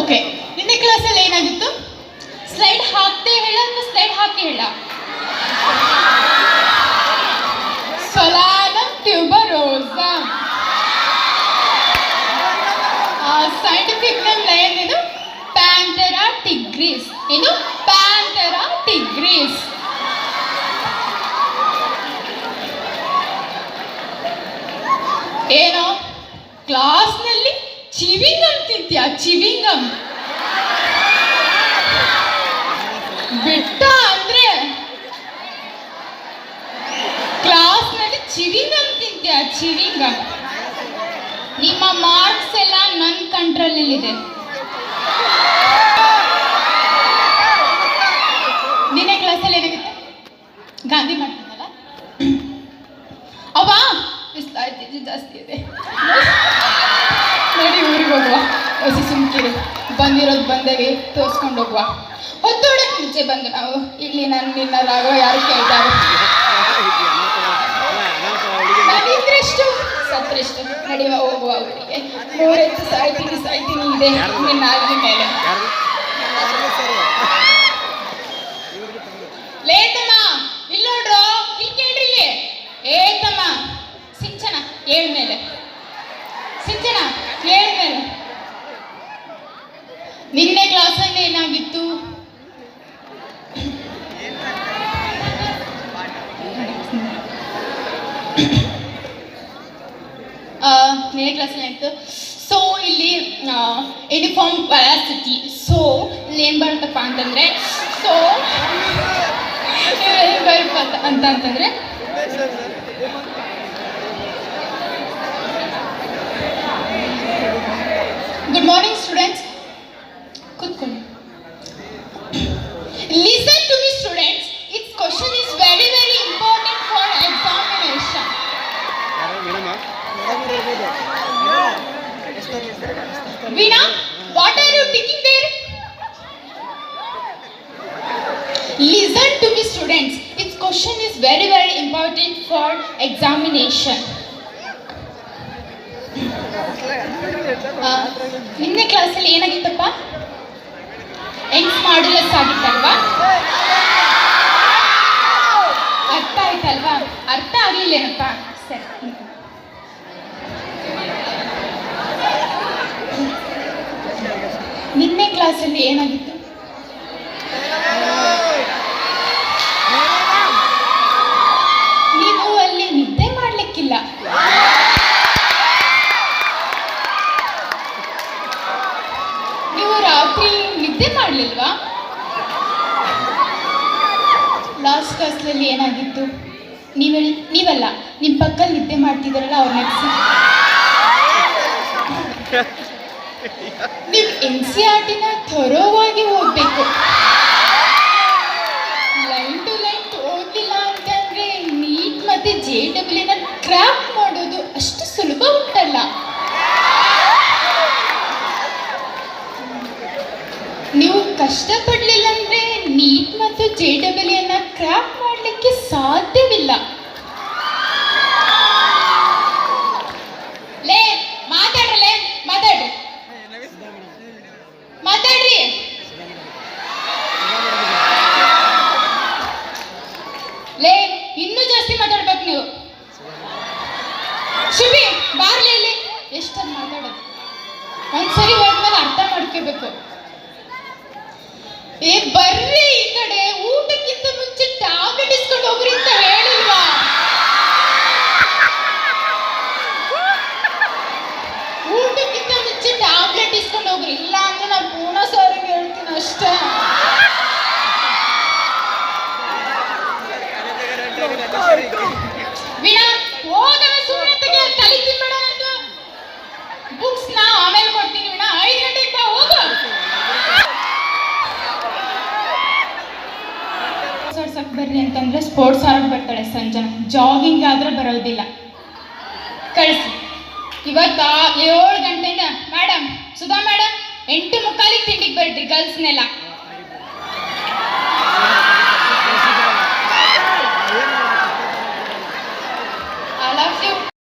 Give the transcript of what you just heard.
Okay ನಿನ್ನೆ ಕ್ಲಾಸಲ್ಲಿ ಏನಾಗಿತ್ತು? ಸ್ಲೈಡ್ ಹಾಕದೆ ಹೇಳ ಅಥವಾ ಸ್ಲೈಡ್ ಹಾಕಿ ಹೇಳ? ಸೊಲಾನಂ ಟ್ಯೂಬರೋಸಾ ಸೈಂಟಿಫಿಕ್ ನೇಮ್ ಇದು ಪ್ಯಾಂಥೆರಾ ಟಿಗ್ರೀಸ್ ಏನು? ಪ್ಯಾಂಟೆರಾ ಟಿಗ್ರೀಸ್ ಏನೋ? ಕ್ಲಾಸ್ನಲ್ಲಿ ಚಿವಿಂಗಮ್ ತಿಂತೀಯ ಚಿವಿಂಗಮ್ ಬಿಟ್ಟ ಅಂದ್ರೆ ಕ್ಲಾಸ್ನಲ್ಲಿ ಚಿವಿಂಗಮ್ ತಿಂತ್ಯಾ ಚಿವಿಂಗಮ್ ನಿಮ್ಮ ಮಾರ್ಕ್ಸ್ ಎಲ್ಲ ನನ್ನ ಕಂಟ್ರೋಲಲ್ಲಿದೆ. ನಿನ್ನೆ ಕ್ಲಾಸಲ್ಲಿ ಏನಾಗುತ್ತೆ? ಗಾಂಧಿ ಮಾಡ್ತಿದ್ದಲ್ಲ ಅವ ಬಿಸ್ಲಾಯ್ತಿದ್ದು ಜಾಸ್ತಿ ಇದೆ. ನೋಡಿ ಊರಿಗೆ ಹೋಗುವ. ಹೊಸ ಸುಮ್ಕಿರಿ. ಬಂದಿರೋದು ಬಂದೇವಿ ತೋರಿಸ್ಕೊಂಡು ಹೋಗುವ. ಹೊತ್ತೋಡಕ್ಕೆ ಮುಂಚೆ ಬಂದು ನಾವು, ಇಲ್ಲಿ ನನ್ನ ನಿನ್ನ ರಾಘವ ಯಾರು ಕೇಳ್ತಾರೆ? ನಾವಿದ್ರೆಷ್ಟು ಸತ್ರೆಷ್ಟು ನಡೆಯುವ ಹೋಗುವ ಅವರಿಗೆ ಮೂರೆತ್ತು ಸಾಯ್ತೀನಿ ಸಾಯ್ತೀನಿ ಇದೆ. ನಿನ್ನ ಆಗಿನ ಮೇಲೆ. ಲೇತಮ್ಮ, ಇಲ್ಲ ನೋಡ್ರು ಇಲ್ಲಿ ಕೇಳ್ರಿ ಇಲ್ಲಿ. ಏ ತಮ್ಮ ಸಿಂಚನ ಏಳ್ ಮೇಲೆ ಸಿಂಚನ ಏಳ್ ಮೇಲೆ ನಿನ್ನೆ ಕ್ಲಾಸಲ್ಲಿ ಏನಾಗಿತ್ತು ಆ, ನಿನ್ನೆ ಕ್ಲಾಸಲ್ಲಿ ಆಯಿತು ಸೊ ಇಲ್ಲಿ ಯೂನಿಫಾರ್ಮ್ ವ್ಯಾಸಿಟಿ ಸೊ ಇಲ್ಲಿ ಏನು ಬರುತ್ತಪ್ಪ ಅಂತಂದರೆ ಸೊ ಬರುತ್ತ ಅಂತ ಅಂತಂದ್ರೆ ಗುಡ್ ಮಾರ್ನಿಂಗ್ ಸ್ಟೂಡೆಂಟ್ಸ್ ಕೂತ್ಕೊಳ್ಳಿ. Listen Veena what are you thinking there? Listen to me students. Its question is very very important for examination. ನಿನ್ನೆ ಕ್ಲಾಸಲ್ಲಿ ಏನಾಗಿತ್ತಪ್ಪ ಹೆಂಗ್ಸ್ ಮಾಡ್ಯುಲಸ್ ಆಗಿತ್ತಲ್ವಾ ಅರ್ಥ ಆಯ್ತಲ್ವಾ ಅರ್ಥ ಆಗ್ಲಿಲ್ಲೇನಪ್ಪ ಕ್ಲಾಸಲ್ಲಿ ಏನಾಗಿತ್ತು? ನೀವು ಅಲ್ಲಿ ನಿದ್ದೆ ಮಾಡಲಿಕ್ಕಿಲ್ಲ. ನೀವು ರಾತ್ರಿ ನಿದ್ದೆ ಮಾಡಲಿಲ್ವಾ? ಲಾಸ್ಟ್ ಕ್ಲಾಸ್ನಲ್ಲಿ ಏನಾಗಿತ್ತು? ನೀವೆಲ್ಲ ನೀವಲ್ಲ ನಿಮ್ಮ ಪಕ್ಕದಲ್ಲಿ ನಿದ್ದೆ ಮಾಡ್ತಿದ್ದಾರಲ್ಲ ಅವ್ರ ನೆಕ್ಸಿ ನೀವು ಎನ್ ಸಿ ಆರ್ ಟಿನ ಥರೋವಾಗಿ ಓದಬೇಕು ಲೈನ್ ಟು ಲೈನ್ ಓದಲಿಲ್ಲ ಅಂತಂದ್ರೆ ನೀಟ್ ಮತ್ತೆ ಜೆ ಡಬ್ಲ್ಯೂನ ಕ್ರಾಪ್ ಮಾಡೋದು ಅಷ್ಟು ಸುಲಭ ಉಂಟಲ್ಲ. ನೀವು ಕಷ್ಟಪಡಲಿಲ್ಲ ಅಂದ್ರೆ ನೀಟ್ ಮತ್ತು ಜೆ ಡಬ್ಲ್ಯೂನ ಕ್ರಾಪ್ ಮಾಡಲಿಕ್ಕೆ ಸಾಧ್ಯವಿಲ್ಲ. ಅರ್ಥ ಮಾಡ್ಕೋಬೇಕು ಏ ಬರ್ರಿ ಬರ್ರಿ ಅಂತಂದ್ರೆ ಸ್ಪೋರ್ಟ್ಸ್ ಆಡಕ್ ಬರ್ತಾಳೆ ಸಂಜನ ಜಾಗಿಂಗ್ ಆದ್ರೆ ಬರೋದಿಲ್ಲ. ಕಳಿಸಿ ಇವತ್ತ ಏಳು ಗಂಟೆಯಿಂದ ಮೇಡಮ್ ಸುಧಾ ಮೇಡಮ್ ಎಂಟು ಮುಕ್ಕಾಲಿಗೆ ತಿಂಡಿಗೆ ಬರ್ರಿ ಗರ್ಲ್ಸ್ನೆಲ್ಲ